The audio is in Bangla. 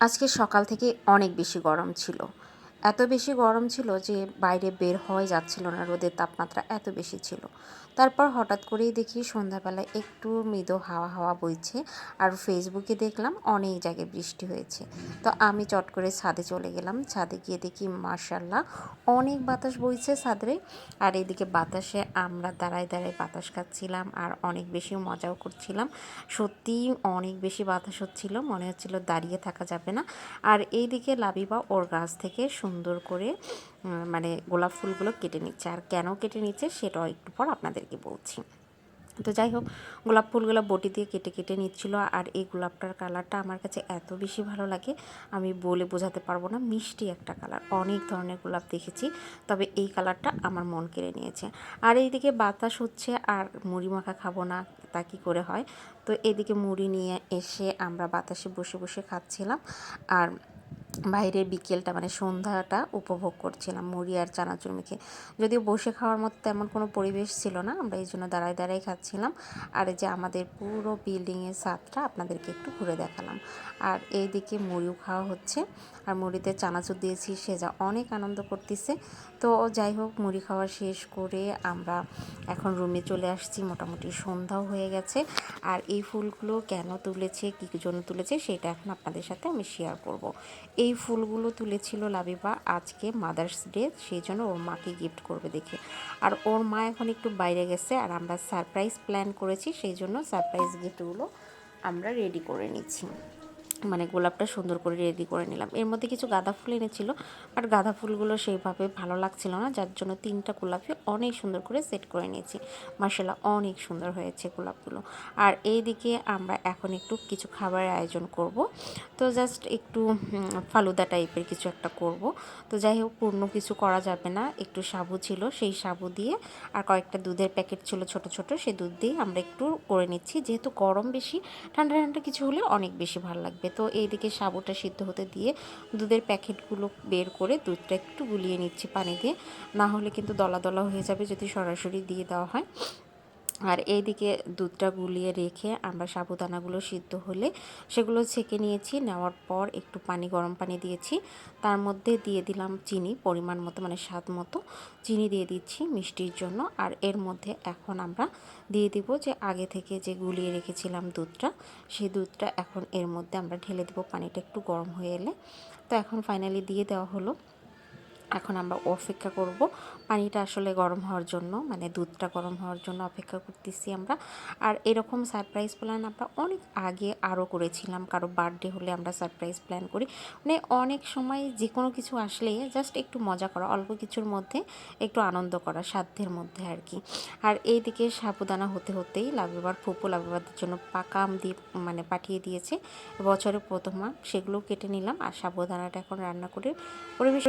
আজকে সকাল থেকে অনেক বেশি গরম ছিল। এত বেশি গরম ছিল যে বাইরে বের হওয়াই যাচ্ছিল না, রোদের তাপমাত্রা এত বেশি ছিল। তারপর হঠাৎ করেই দেখি সন্ধ্যাবেলায় একটু মৃদু হাওয়া হাওয়া বইছে আর ফেসবুকে দেখলাম অনেক জায়গায় বৃষ্টি হয়েছে। তো আমি চট করে ছাদে চলে গেলাম। ছাদে গিয়ে দেখি মার্শাল্লাহ অনেক বাতাস বইছে ছাদে আর এদিকে বাতাসে আমরা দাঁড়ায় দাঁড়ায় বাতাস খাচ্ছিলাম আর অনেক বেশি মজাও করছিলাম। সত্যিই অনেক বেশি বাতাস হচ্ছিল, মনে হচ্ছিল দাঁড়িয়ে থাকা যাবে না। আর এইদিকে লাবিবা ওর গাছ থেকে সুন্দর করে মানে গোলাপ ফুলগুলো কেটে নিচ্ছে। আর কেন কেটে নিচ্ছে সেটাও একটু পর আপনাদেরকে বলছি। তো যাই হোক, গোলাপ ফুলগুলো বটি দিয়ে কেটে কেটে নিচ্ছিল। আর এই গোলাপটার কালারটা আমার কাছে এত বেশি ভালো লাগে, আমি বলে বোঝাতে পারব না, মিষ্টি একটা কালার। অনেক ধরনের গোলাপ দেখেছি, তবে এই কালারটা আমার মন কেড়ে নিয়েছে। আর এইদিকে বাতাস হচ্ছে, আর মুড়ি মাখা খাব না, তা কী করে হয়? তো এদিকে মুড়ি নিয়ে এসে আমরা বাতাসে বসে বসে খাচ্ছিলাম। আর বাইরের বিকেলটা মানে সন্ধ্যাটা উপভোগ করছিলাম মুড়ি আর চানাচুর মেখে। যদিও বসে খাওয়ার মতো তেমন কোনো পরিবেশ ছিল না, আমরা এই জন্য দাঁড়ায় দাঁড়ায় খাচ্ছিলাম। আর এই যে আমাদের পুরো বিল্ডিংয়ের ছাদটা আপনাদেরকে একটু ঘুরে দেখালাম। আর এই দিকে মুড়িও খাওয়া হচ্ছে। আর মুড়িতে চানাচুর দিয়েছি, সে যা অনেক আনন্দ করতেছে। তো যাই হোক, মুড়ি খাওয়া শেষ করে আমরা এখন রুমে চলে আসছি। মোটামুটি সন্ধ্যাও হয়ে গেছে। আর এই ফুলগুলো কেন তুলেছে, কী জন্য তুলেছে, সেটা এখন আপনাদের সাথে আমি শেয়ার করব। এই ফুলগুলো তুলেছিল লাবিবা আজকে মাদার্স ডে সেই জন্য ওর মাকে গিফট করবে দেখে। আর ওর মা এখন একটু বাইরে গেছে আর আমরা সারপ্রাইজ প্ল্যান করেছি, সেই জন্য সারপ্রাইজ গিফটগুলো আমরা রেডি করে নিচ্ছি। মানে গোলাপটা সুন্দর করে রেডি করে নিলাম। এর মধ্যে কিছু গাঁদা ফুল এনেছিল আর গাঁদা ফুলগুলো সেইভাবে ভালো লাগছিল না, যার জন্য তিনটা গোলাপই অনেক সুন্দর করে সেট করে নিয়েছি। মার্শাল্লাহ অনেক সুন্দর হয়েছে গোলাপগুলো। আর এই দিকে আমরা এখন একটু কিছু খাবারের আয়োজন করব। তো জাস্ট একটু ফালুদা টাইপের কিছু একটা করব। তো যাই হোক, পূর্ণ কিছু করা যাবে না, একটু সাবু ছিল, সেই সাবু দিয়ে আর কয়েকটা দুধের প্যাকেট ছিল ছোট ছোট, সেই দুধ দিয়ে আমরা একটু করে নিচ্ছি। যেহেতু গরম বেশি, ঠান্ডা ঠান্ডা কিছু হলে অনেক বেশি ভালো লাগবে। তো এইদিকে সাবুটা সিদ্ধ হতে দিয়ে দুধের প্যাকেটগুলো বের করে দুধটা একটু গুলিয়ে নিচ্ছি পানি দিয়ে। না হলে কিন্তু দলা দলা হয়ে যাবে যদি সরাসরি দিয়ে দেওয়া হয়। আর এইদিকে দুধটা গুলিয়ে রেখে আমরা সাবুদানাগুলো সিদ্ধ হলে সেগুলো ছেঁকে নিয়েছি। নেওয়ার পর একটু পানি, গরম পানি দিয়েছি। তার মধ্যে দিয়ে দিলাম চিনি পরিমাণ মতো মানে স্বাদ মতো। চিনি দিয়ে দিচ্ছি মিষ্টির জন্য। আর এর মধ্যে এখন আমরা দিয়ে দিব যে আগে থেকে যে গুলিয়ে রেখেছিলাম দুধটা, সেই দুধটা এখন এর মধ্যে আমরা ঢেলে দেবো। পানিটা একটু গরম হয়ে এলে। তো এখন ফাইনালি দিয়ে দেওয়া হলো। এখন আমরা অপেক্ষা করব। পানিটা আসলে গরম হওয়ার জন্য মানে দুধটা গরম হওয়ার জন্য অপেক্ষা করতেছি আমরা। আর এরকম সারপ্রাইজ প্ল্যান আমরা অনেক আগে আরও করেছিলাম। কারও বার্থডে হলে আমরা সারপ্রাইজ প্ল্যান করি। মানে অনেক সময় যে কোনো কিছু আসলে জাস্ট একটু মজা করা, অল্প কিছুর মধ্যে একটু আনন্দ করা, সাধ্যের মধ্যে আর কি। আর এইদিকে সাবুদানা হতে হতেই লাভেবার ফুপু লাভেবাদের জন্য পাকা আম দিয়ে মানে পাঠিয়ে দিয়েছে। বছরের প্রথম সেগুলো কেটে নিলাম আর সাবুদানাটা এখন রান্না করে পরিবেশ